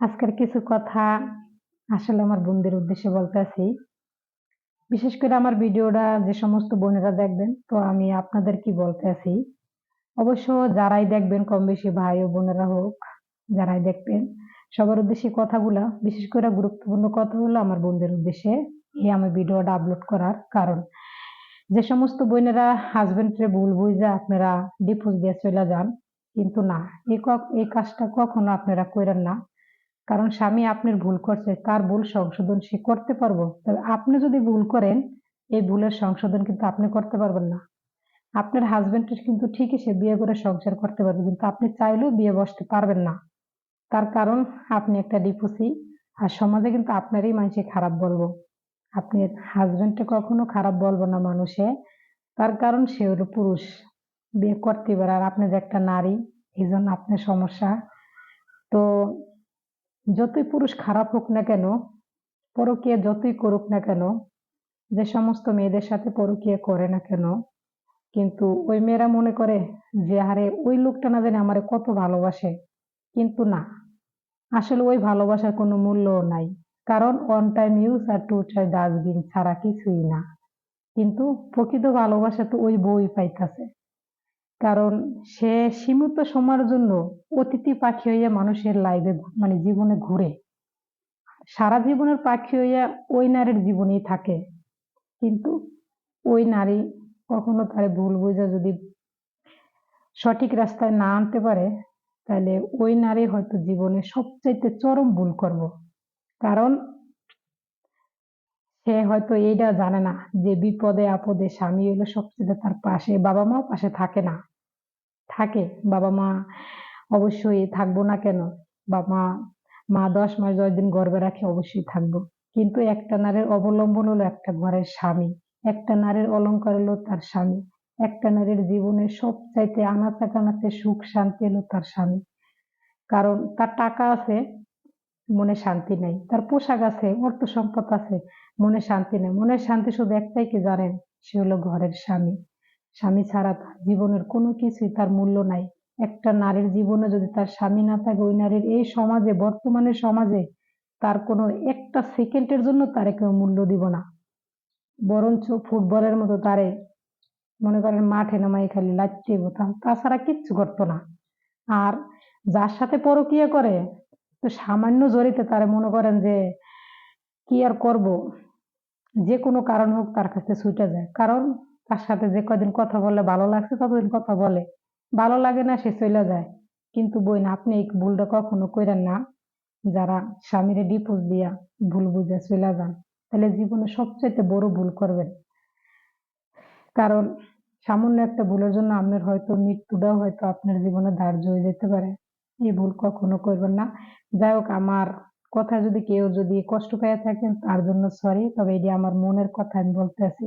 আজকের কিছু কথা আসলে আমার বোনদের উদ্দেশ্যে বলতে আছি। বিশেষ করে আমার ভিডিওটা যে সমস্ত বোনেরা দেখবেন, তো আমি আপনাদের কি বলতে আছি? অবশ্য যারাই দেখবেন কম বেশি ভাই ও বোনেরা হোক, যারাই দেখবেন, সবার উদ্দেশ্যে কথাগুলা, বিশেষ করে গুরুত্বপূর্ণ কথা হলো আমার বোনদের উদ্দেশ্যে এই আমার ভিডিওটা আপলোড করার কারণ। যে সমস্ত বোনেরা হাজবেন্ডরে ভুল বুঝে আপনারা ডিভোর্স দিয়ে চলে যান, কিন্তু না এই কাজটা কখনো আপনারা করেন না। কারণ স্বামী আপনার ভুল করছে তার ভুল সংশোধন সে করতে পারব? তবে আপনি যদি ভুল করেন, এই ভুলের সংশোধন কিন্তু আপনি করতে পারবেন না। আপনার হাজবেন্ডের কিন্তু ঠিকই সে বিয়ে করে সংসার করতে পারবে, কিন্তু আপনি চাইলেও বিয়ে বসতে পারবেন না। তার কারণ, আপনি একটা ডিপোসি আর সমাজে কিন্তু আপনারই মানুষে খারাপ বলব। আপনার হাজবেন্ডকে কখনো খারাপ বলব না মানুষে। তার কারণ, সে হলো পুরুষ। বিয়ে করতে পারে আর আপনি যে একটা নারী, এই জন্য আপনার সমস্যা। তো যতই পুরুষ খারাপ হোক না কেন, পরকীয়া যতই করুক না কেন, যে সমস্ত মেয়েদের সাথে পরকীয়া করে না কেন, কিন্তু ওই মেয়েরা মনে করে যে, আরে, ওই লোকটা না জানি আমারে কত ভালোবাসে। কিন্তু না, আসলে ওই ভালোবাসার কোনো মূল্য নাই। কারণ ওয়ান টাইম ইউজ আর টু টাইম ডাস্টবিন ছাড়া কিছুই না। কিন্তু প্রকৃত ভালোবাসা তো ওই বই পাইতাছে। কারণ সে সীমিত সময়ের জন্য অতিথি পাখি হইয়া মানুষের লাইফে মানে জীবনে ঘুরে। সারা জীবনের পাখি হইয়া ওই নারীর জীবনেই থাকে। কিন্তু ওই নারী কখনো তার ভুল বুঝে যদি সঠিক রাস্তায় না আনতে পারে, তাহলে ওই নারী হয়তো জীবনে সবচাইতে চরম ভুল করব। কারণ সে হয়তো এইটা জানে না যে বিপদে আপদে স্বামী হলো সবচেয়ে তার পাশে বাবা মাও পাশে থাকে না। থাকে, বাবা মা অবশ্যই থাকব না কেন? বাবা মা মা দশ মাস দশ দিন গর্বে রাখে, অবশ্যই থাকব। কিন্তু একটা নারীর অবলম্বন হলো একটা ঘরের স্বামী, একটা নারীর অলংকার হলো তার স্বামী, একটা নারীর জীবনে সব চাইতে আনাচে কানাচে সুখ, শান্তি হলো তার স্বামী। কারণ তার টাকা আছে, মনে শান্তি নেই। তার পোশাক আছে, অর্থ সম্পদ আছে, মনে শান্তি নেই। মনের শান্তি শুধু একটাই কি জানেন? সে হলো ঘরের স্বামী। স্বামী ছাড়া তার জীবনের কোনো কিছুই তার মূল্য নাই। একটা নারীর জীবনে যদি তার স্বামী না থাকে, ওই নারীর এই সমাজে, বর্তমানে সমাজে তার কোনো একটা সেকেন্ডের জন্য তারে কেউ মূল্য দিব না। বরঞ্চ ফুটবলের মতো তারে, মনে করেন মাঠে নামাই খালি লাচতে বোতাম তাছাড়া কিচ্ছু করতো না। আর যার সাথে পরকীয়া করে, তো সামান্য জড়িতে তারে মনে করেন যে, কি আর করব? যে কোনো কারণ হোক তার কাছে ছুটে যায়। কারণ তার সাথে যে কদিন কথা বলে ভালো লাগছে, ততদিন কথা বলে। ভালো লাগে না, সে চলে যায়। কিন্তু বইন, আপনি এই ভুলটা কখনো করেন না। যারা স্বামীরে ডিভোর্স দিয়া ভুল বুঝে চলে যান, তাহলে জীবনে সবচাইতে বড় ভুল করবেন। কারণ সামান্য একটা ভুলের জন্য আপনার হয়তো মৃত্যুটাও হয়তো আপনার জীবনে ধার্য হয়ে যেতে পারে। এই ভুল কখনো করবেন না। যাই হোক, আমার কথা যদি কেউ যদি কষ্ট পেয়ে থাকেন, তার জন্য সরি তবে এটি আমার মনের কথা আমি বলতে আছি।